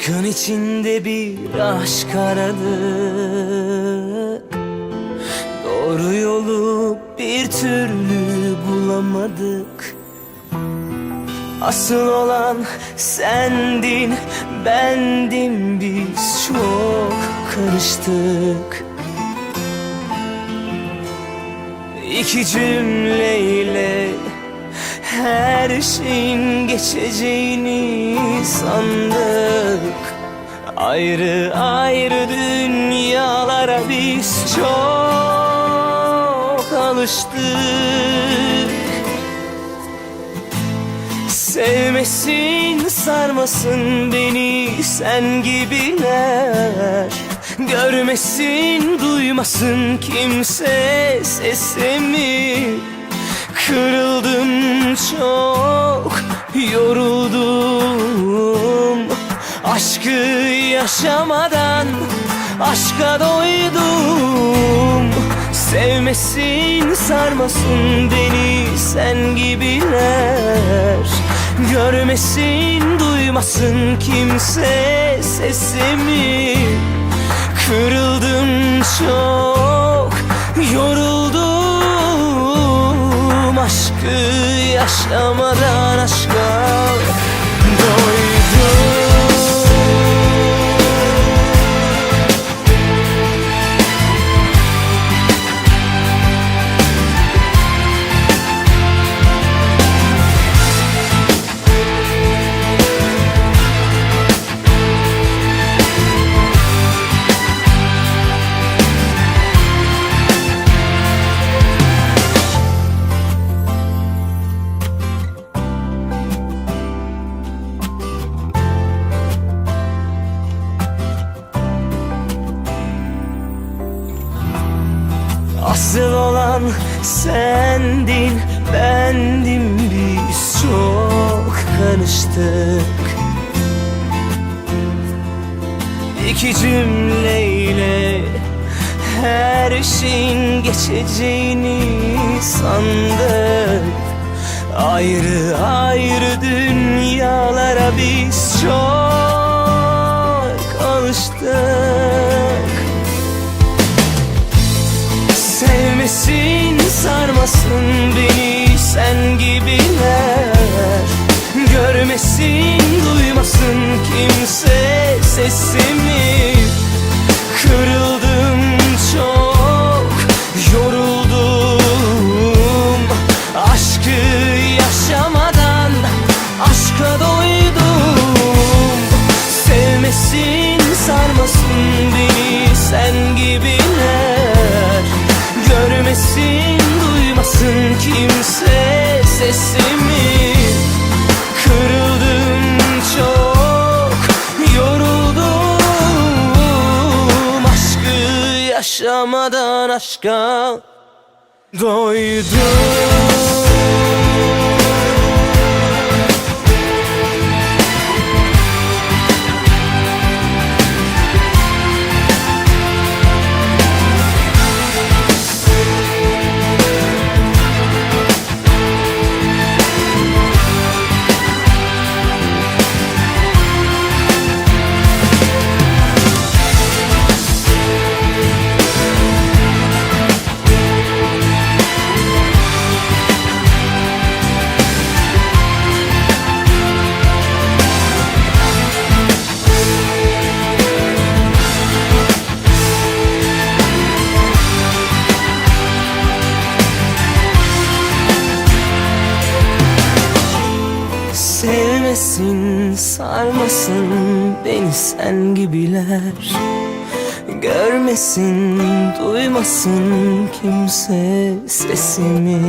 Aşkın içinde bir aşk aradık Doğru yolu bir türlü bulamadık. Asıl olan sendin, bendim Biz çok karıştık. İki cümleyle her şeyin geçeceğini sandık Ayrı ayrı dünyalara biz çok alıştık. Sevmesin sarmasın beni sen gibiler. Görmesin duymasın kimse sesimi. Kırıldım çok yoruldum Aşkı yaşamadan aşka doydum. Sevmesin sarmasın beni sen gibiler. Görmesin duymasın kimse sesimi. Kırıldım çok yoruldum. Aşkı yaşamadan aşka olan sendin, bendim biz çok karıştık İki cümleyle her şeyin geçeceğini sandık. Ayrı ayrı dünyalara biz çok alıştık sarmasın beni sen gibiler. Görmesin duymasın kimse sesimi yaşamadan aşka doydum Sevmesin, sarmasın beni sen gibiler. Görmesin, duymasın kimse sesimi